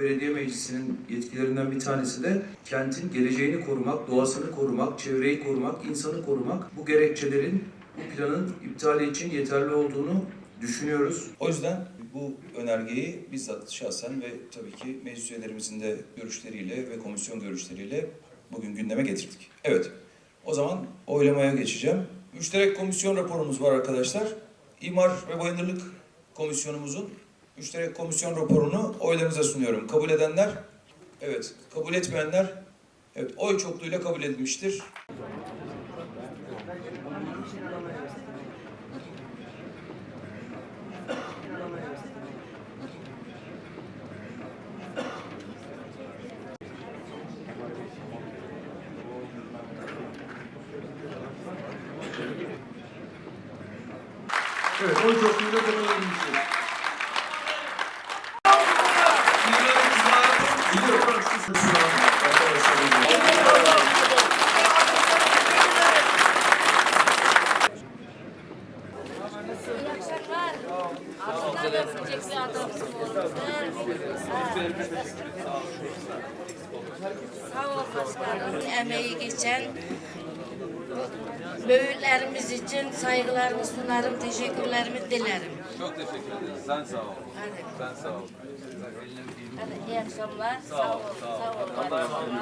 Belediye Meclisi'nin yetkilerinden bir tanesi de kentin geleceğini korumak, doğasını korumak, çevreyi korumak, insanı korumak. Bu gerekçelerin bu planın iptali için yeterli olduğunu düşünüyoruz. O yüzden bu önergeyi bizzat şahsen ve tabii ki meclis üyelerimizin de görüşleriyle ve komisyon görüşleriyle bugün gündeme getirdik. Evet, o zaman oylamaya geçeceğim. Müşterek komisyon raporumuz var arkadaşlar. İmar ve Bayındırlık Komisyonumuzun müşterek komisyon raporunu oylarınıza sunuyorum. Kabul edenler, evet. Kabul etmeyenler, evet. Oy çokluğuyla kabul edilmiştir. Evet, oy çokluğuyla kabul edilmiştir. Sağ ol başkanım. Emeği geçen büyüklerimiz için saygılarımı sunarım, teşekkürlerimi dilerim. Çok teşekkür ederiz. Sen sağ ol. Hadi, Sen sağ ol. hadi iyi akşamlar. Sağ ol. Sağ ol. Allah'a emanet olun.